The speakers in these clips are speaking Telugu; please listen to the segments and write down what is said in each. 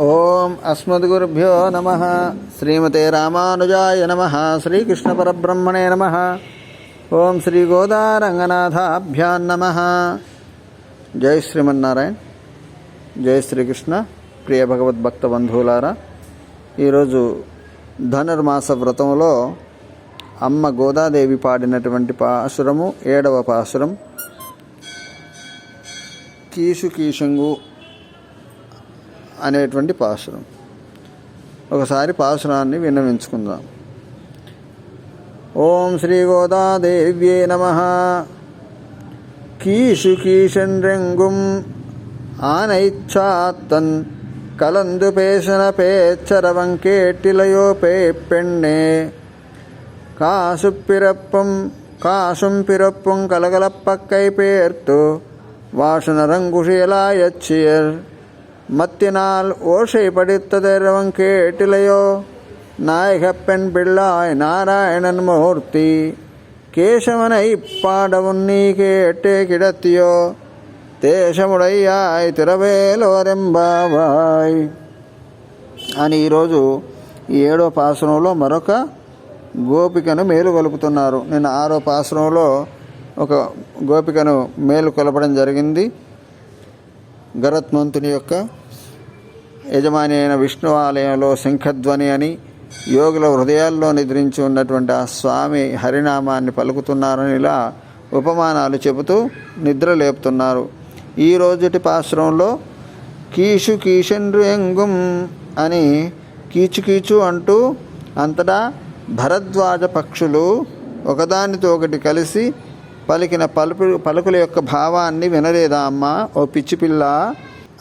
ఓం అస్మద్గురుభ్యో నమ. శ్రీమతే రామానుజాయ నమ. శ్రీకృష్ణపరబ్రహ్మణే నమ. ఓం శ్రీ గోదారంగనాథాభ్యాన్ నమ. జై శ్రీమన్నారాయణ. జై శ్రీకృష్ణ. ప్రియ భగవద్భక్త బంధువులారా ఈరోజు ధనుర్మాస వ్రతంలో అమ్మ గోదాదేవి పాడినటువంటి పాసురము ఏడవ పాసురం కీషు కీషంగు అనేటువంటి పాసురం ఒకసారి పాసురాన్ని విన్నవించుకుందాం ఓం శ్రీ గోదాదేవ్యే నమ కీషు కీషన్ రెంగుం ఆనైచ్ఛాత్తన్ கலந்து பேசன பேச்சரவங் கேட்டிலையோ பெண்ணே காசு பிறப்பும் காசும் பிறப்பும் கலகலப்பக்கை பேர்த்து வாசனரங்குஷியலாயச்சியர் மத்தினால் ஓசை படித்ததரவங் கேட்டிலையோ நாயகப் பெண் பிள்ளாய் நாராயணன் மூர்த்தி கேசவனை பாடவும் நீ கேட்டே கிடத்தியோ దేశముడయ్యాయ్ తిరవేలోరెంబావాయ్ అని ఈరోజు ఈ ఏడో పాసనంలో మరొక గోపికను మేలు కొలుపుతున్నారు నేను ఆరో పాసనంలో ఒక గోపికను మేలు కొలపడం జరిగింది గరత్మంతుని యొక్క యజమాని అయిన విష్ణు ఆలయంలో శంఖధ్వని అని యోగుల హృదయాల్లో నిద్రించి ఉన్నటువంటి ఆ స్వామి హరినామాన్ని పలుకుతున్నారని ఇలా ఉపమానాలు చెబుతూ నిద్ర లేపుతున్నారు ఈ రోజుటి పాశ్రంలో కీషు కీషండ్రుయంగుం అని కీచు కీచు అంటూ అంతటా భరద్వాజ పక్షులు ఒకదానితో ఒకటి కలిసి పలికిన పలుపు పలుకుల యొక్క భావాన్ని వినలేదా అమ్మ? ఓ పిచ్చిపిల్ల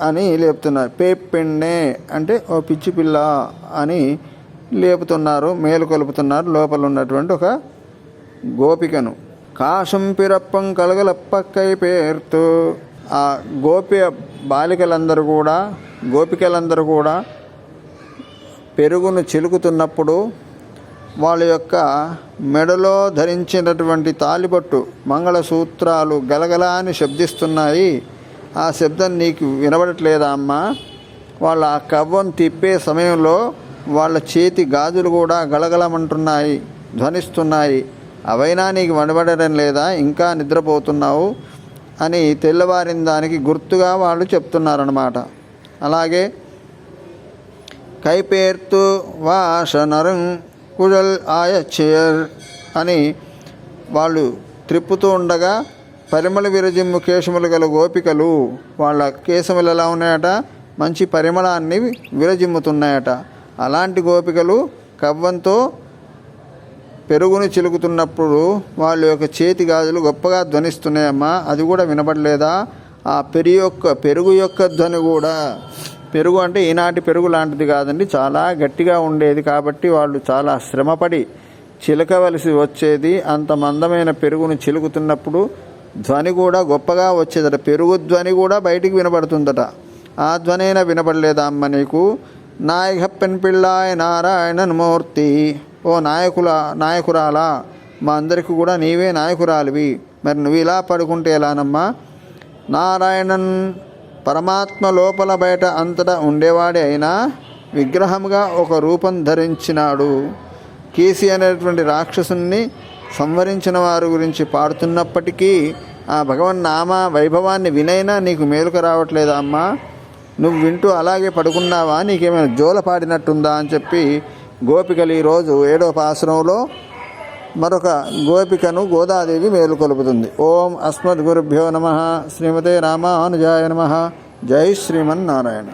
అని లేపుతున్నారు. పేపెండే అంటే ఓ పిచ్చి పిల్ల అని లేపుతున్నారు మేలు కలుపుతున్నారు లోపల ఉన్నటువంటి ఒక గోపికను. కాశం పిరప్పం కలగలప్పక్కై పేరుతో ఆ గోపి బాలికలందరూ కూడా గోపికలందరూ కూడా పెరుగును చిలుకుతున్నప్పుడు వాళ్ళ యొక్క మెడలో ధరించినటువంటి తాలిబట్టు మంగళసూత్రాలు గలగలా అని శబ్దిస్తున్నాయి. ఆ శబ్దం నీకు వినబడట్లేదా అమ్మా? వాళ్ళ ఆ కవ్వం తిప్పే సమయంలో వాళ్ళ చేతి గాజులు కూడా గలగలమంటున్నాయి ధ్వనిస్తున్నాయి. అవైనా నీకు వినబడడం లేదా? ఇంకా నిద్రపోతున్నావు? అని తెల్లవారిన దానికి గుర్తుగా వాళ్ళు చెప్తున్నారన్నమాట. అలాగే కైపేర్తు వాషనరం కుజల్ ఆయచేర్ అని వాళ్ళు త్రిప్పుతూ ఉండగా పరిమళ విరజిమ్ము కేశములు గల గోపికలు వాళ్ళ కేశములు ఎలా ఉన్నాయట? మంచి పరిమళాన్ని విరజిమ్ముతున్నాయట. అలాంటి గోపికలు కవ్వంతో పెరుగుని చిలుకుతున్నప్పుడు వాళ్ళ యొక్క చేతి గాజులు గొప్పగా ధ్వనిస్తున్నాయమ్మా. అది కూడా వినపడలేదా ఆ పెరుగు యొక్క పెరుగు యొక్క ధ్వని కూడా. పెరుగు అంటే ఈనాటి పెరుగు లాంటిది కాదండి. చాలా గట్టిగా ఉండేది కాబట్టి వాళ్ళు చాలా శ్రమపడి చిలకవలసి వచ్చేది. అంత మందమైన పెరుగును చిలుకుతున్నప్పుడు ధ్వని కూడా గొప్పగా వచ్చేదట. పెరుగు ధ్వని కూడా బయటికి వినపడుతుందట ఆ ధ్వని అయినా వినపడలేదా అమ్మ నీకు? నాయక పెన్పిళ్ళాయ నారాయణన్ మూర్తి. ఓ నాయకుల నాయకురాలా? మా అందరికీ కూడా నీవే నాయకురాలివి. మరి నువ్వు ఇలా పడుకుంటే ఎలానమ్మా? నారాయణన్ పరమాత్మ లోపల బయట అంతటా ఉండేవాడే అయినా విగ్రహంగా ఒక రూపం ధరించినాడు. కేసీ అనేటువంటి రాక్షసుని సంవరించిన వారి గురించి పాడుతున్నప్పటికీ ఆ భగవన్ నామ వైభవాన్ని వినైనా నీకు మేలుకు రావట్లేదా అమ్మా. నువ్వు వింటూ అలాగే పడుకున్నావా? నీకేమైనా జోల పాడినట్టుందా అని చెప్పి గోపికలు ఈరోజు ఏడో పాశ్రంలో మరొక గోపికను గోదాదేవి మేలుకొలుపుతుంది ఓం అస్మద్ గురుభ్యో నమ. శ్రీమతే రామానుజాయ నమ. జై శ్రీమన్నారాయణ.